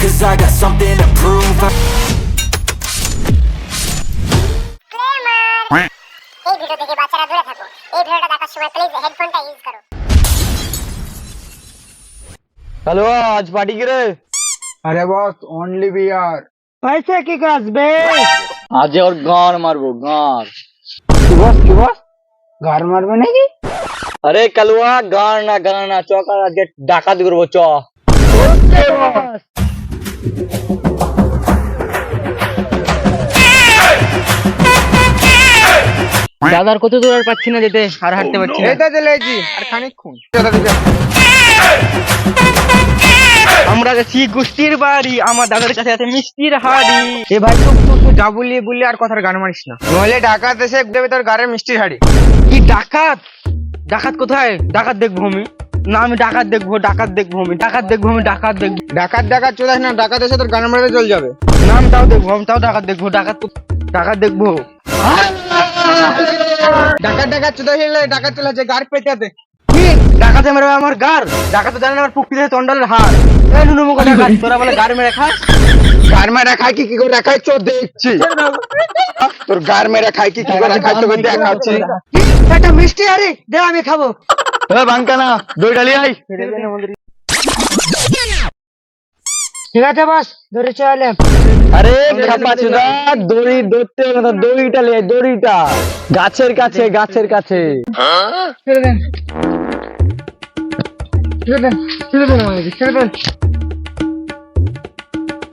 Cause I got something to prove. Hello आज party की रहे अरे बॉस ओनली वी आर पैसे की क्लास बे। आज और गार मार वो गार। बॉस की बॉस गार मार बनेगी अरे कलवा गार ना गार ना चौका आज डाका दिखर वो चौ দাদার কত দূর আর পাচ্ছি না যেতে আর হাঁটতে পারছি না। তো আর খানিকক্ষণ। আমরা গেছি গুষ্টির বাড়ি আমার দাদার কাছে আছে মিষ্টির হাড়ি। এ ভাই চুপ চুপ চুপ যা বললি বললি আর কথার গান মারিস না। নইলে ডাকাত এসে দেবে তোর গাড়ির মিষ্টির হাড়ি। কি ডাকাত? ডাকাত কোথায়? ডাকাত দেখব আমি। না আমি ডাকাত দেখব ডাকাত দেখব আমি ডাকাত দেখব আমি ডাকাত দেখব। ডাকাত ডাকাত চলে না ডাকাত এসে তোর গান মারাতে চলে যাবে। না আমি তাও দেখব আমি তাও ডাকাত দেখব ডাকাত ডাকাত দেখব। ডাকাত ডাকাত চলে আসলে ডাকাত চলে আসে গাড়ি পেটাতে ডাকাতে মেরে আমার গার ডাকাতে জানে আমার পুকুর তন্ডালের হার এই নুনু মুখ ডাকাত তোরা বলে গার মেরে খাস? গার মেরা খাই কি কি করে রাখাই দেখছি। তোর গার মেরা খাই কি কি করে রাখাই তোকে দেখাচ্ছি। একটা মিষ্টি আরে দে আমি খাব। এ বাঙ্কানা দই ডালি আই। ঠিক আছে বাস ধরে চলে আরে খাপা চুদা দড়ি ধরতে হবে না দড়িটা লে দড়িটা। গাছের কাছে গাছের কাছে। ছেড়ে দেন। ছেড়ে দেন ছেড়ে দেন ছেড়ে দেন।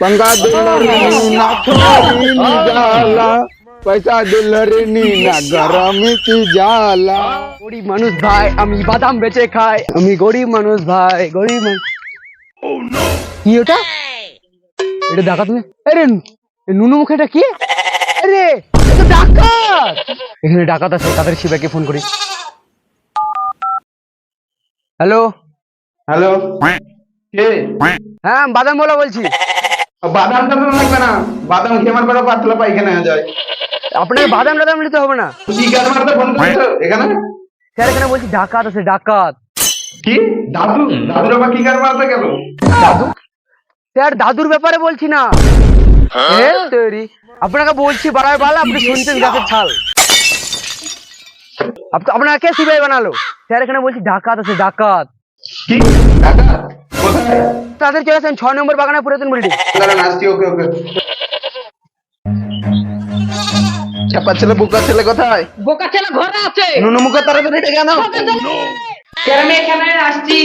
पंगा दुलरी ना थोड़ी नी जाला पैसा दुलरी नी ना गरम की जाला গরিব মানুষ ভাই আমি বাদাম বেচে খাই আমি গরিব মানুষ ভাই গরিব মানুষ কি ওটা এটা ডাকাত তুমি আরে এ নুনু মুখে এটা কি আরে এটা ডাকাত এখানে ডাকাত আছে তাদের শিবাকে ফোন করি হ্যালো হ্যালো কে হ্যাঁ বাদাম বলা বলছি বাদাম টাদাম লাগবে না। বাদাম খেয়ে আমার বড় পাতলা পায়খানা হয়ে যায়। আপনাকে বাদাম টাদাম নিতে হবে না? কি গান মারতে ফোন করেছ এখানে? স্যার এখানে বলছি ডাকাত আছে ডাকাত। কি? দাদু? দাদুর আবার কি গান মারতে গেল? দাদু? স্যার দাদুর ব্যাপারে বলছি না। তৈরি। আপনাকে বলছি বাড়ায় বালা আপনি শুনছেন গাছের ছাল। আপনাকে কে সিবিআই বানালো? স্যার এখানে বলছি ডাকাত আছে ডাকাত। কি? ডাকাত? তাদের চলেছেন ছয় নম্বর বাগানে পুরাতন বিল্ডিং দাঁড়ান আসছি ওকে ওকে। চাপা ছেলে বুকা ছেলে কোথায়? বোকা ছেলে ঘরে আছে। নুনু মুখে তাড়াতাড়ি ডেকে আনো। আমি এখানে আসছি?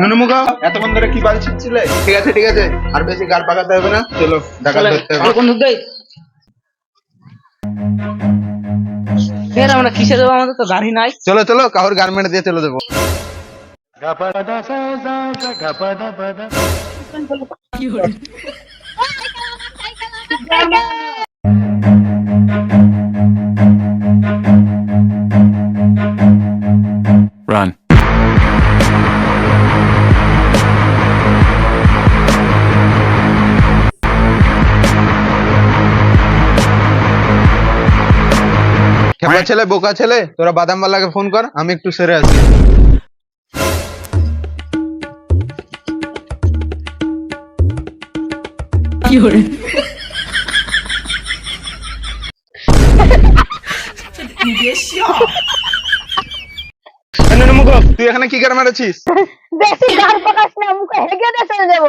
নুনু মুখা এতক্ষণ ধরে কি বাল ছিটছিলে? ঠিক আছে ঠিক আছে। আর বেশি গাল পাকাতে হবে না। চলো ডাকাত ধরতে হবে। স্যার আমরা কিসে দেবো আমাদের তো গাড়ি নাই চলো চলো কাউর গার্মেন্ট দিয়ে চলে দেবো Run. খেপা ছেলে বোকা ছেলে তোরা বাদাম বালাকে ফোন কর আমি একটু সেরে আছি এ তুই এখানে কি গার মারাছিস? বেশি গার প্রকাশ না মুখে হেগে দিয়ে চলে যাব।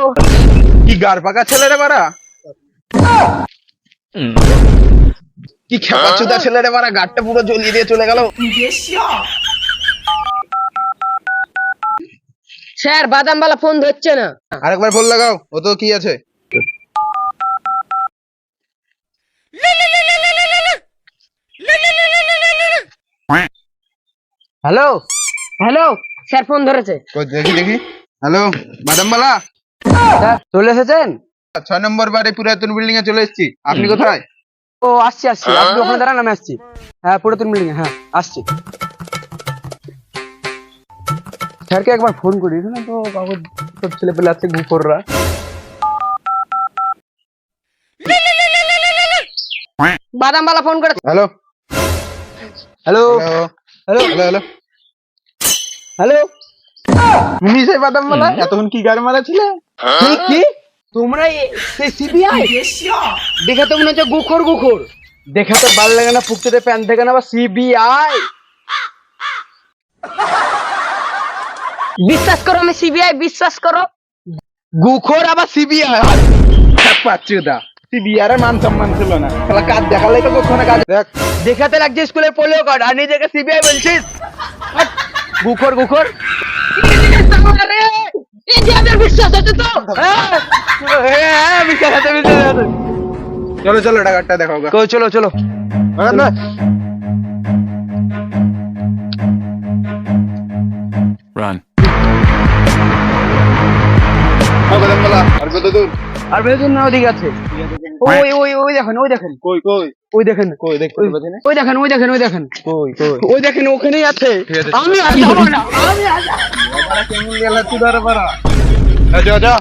কি গার পাকা ছেলে রে বাড়া? কি খেপা চুদা ছেলে রে বাড়া গাড়টা পুরো জ্বলিয়ে দিয়ে চলে গেল? স্যার বাদাম বালা ফোন ধরছে না। আরেকবার ফোন লাগাও ও তো কি আছে? হ্যালো হ্যালো স্যার ফোন ধরেছে। কই দেখি দেখি। হ্যালো বাদামবালা হ্যাঁ চলে এসেছেন? ছয় নম্বর বাড়ি পুরাতন বিল্ডিং এ চলে এসেছি। আপনি কোথায়? ও আসছি আসছি। আপনি ওখানে দাঁড়ান আমি আসছি। হ্যাঁ পুরাতন বিল্ডিং হ্যাঁ আসছি। স্যারকে একবার ফোন করি না তো কাগজ সব ছেলে পেলে আছে গুফররা বাদামবালা ফোন করে hello. Hello. Hello. Hello. Hello hello. সেই বাদামবালা এতক্ষণ কি গাড়ি মারা ছিলে কি কি? তোমরা সেই সিবিআই দেখে তো মনে হচ্ছে গুখর গুখর। দেখে তো ভালো লাগে না ফুকতে প্যান্ট দেখে না বা সিবিআই বিশ্বাস করো আমি সিবিআই বিশ্বাস করো। গুখর আবার সিবিআই পাচ্ছি দা। সিবিআর মান সম্মান ছিল না। খেলা কাজ দেখালে তো কখনো কাজ দেখ। দেখাতে লাগছে স্কুলের পোলিও কার্ড আর নিজেকে সিবিআই বলছিস? গুখর গুখর। ইন্ডিয়াদের বিশ্বাস আছে তো? হ্যাঁ, হ্যাঁ, বিশ্বাস আছে, বিশ্বাস আছে। চলো চলো। টাকাটা দেখাও। চলো চলো বাদামবালা আর কত দূর আর বেশি না ওদিকে আছে। ওই ওই ওই দেখেন ওই দেখেন। কই কই? ওই দেখেন। কই দেখতে পাচ্ছি ওই দেখেন ওই দেখেন ওই দেখেন। কই কই? ওই দেখেন ওখানেই আছে। আমি আর যাব না আমি আর কেমন গেল তুই ধরে যা যা।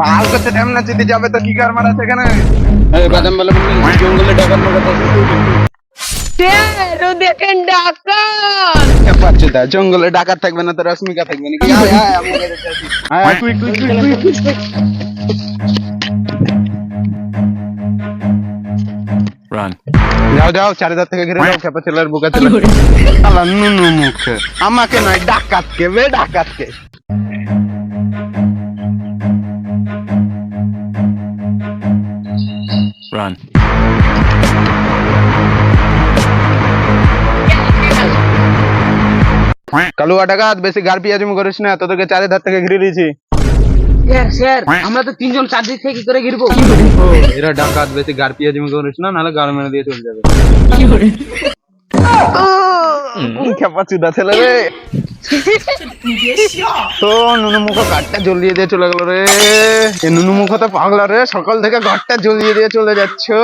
বাল করতে টাইম না চিতে যাবে তো কি কার মারা সেখানে বাদাম বলে জঙ্গলে ডাকাত মারা তেরো দেখেন ডাকাত। পাচ্ছি দা জঙ্গলে ডাকাত থাকবে না তো রশ্মিকা থাকবে আয় আয় আমি কুইক কুইক Run. যাও যাও চারিদার থেকে ঘিরে যাও খেপা ছেলের বুকা ছেলে আল্লাহ নুনু মুখে আমাকে নয় ডাকাতকে বে ডাকাতকে Run. কালুয়া ডাকাত বেশি গার পিয়াজুমি করিস না তোদেরকে চারিধার থেকে ঘিরে দিয়েছি স্যার স্যার আমরা তো তিনজন চারদিক থেকে কি করে গিরবো এরা ডাকাত বেশি গার পিয়াজুমি করিস না নাহলে গার মেরে দিয়ে চলে যাবে। খেপা চুদা ছেলে রে। তো নুনু মুখ ঘরটা জ্বলিয়ে দিয়ে চলে গেল রে। এ নুনু মুখ তো পাগলা রে সকাল থেকে ঘরটা জ্বলিয়ে দিয়ে চলে যাচ্ছে.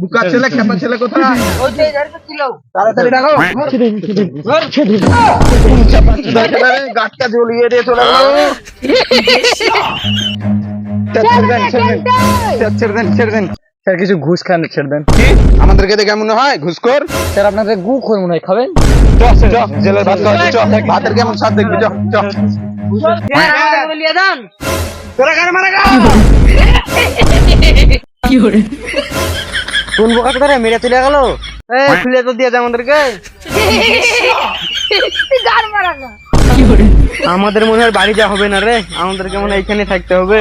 বুকা ছেলে খেপা ছেলে কোথায়? ওই যে গাড়িতে ছিল। তাড়াতাড়ি ডাকো চুদা ছেলে রে ঘরটা জ্বলিয়ে দিয়ে চলে গেল। ছেড়ে দেন ছেড়ে দেন। ছেড়ে দেন ছেড়ে দেন স্যার কিছু ঘুষ খান ছেড়ে দেন। কি আমাদেরকে দেখে মনে হয় ঘুষখোর স্যার আপনাদের গু খোর মনে হয় খাবেন? চ চ জেলের ভাত খাওয়া চ। ভাতের কেমন স্বাদ দেখবি চ চ। দেন তোরা কারে মারা গা কোন বোকা ধরে মেরে চলে গেল? এ তুলে তো দিয়ে দে আমাদেরকে। গার মারা না। আমাদের মনে হয় বাড়ি যা হবে না রে। আমাদেরকে মনে হয় এখানে থাকতে হবে।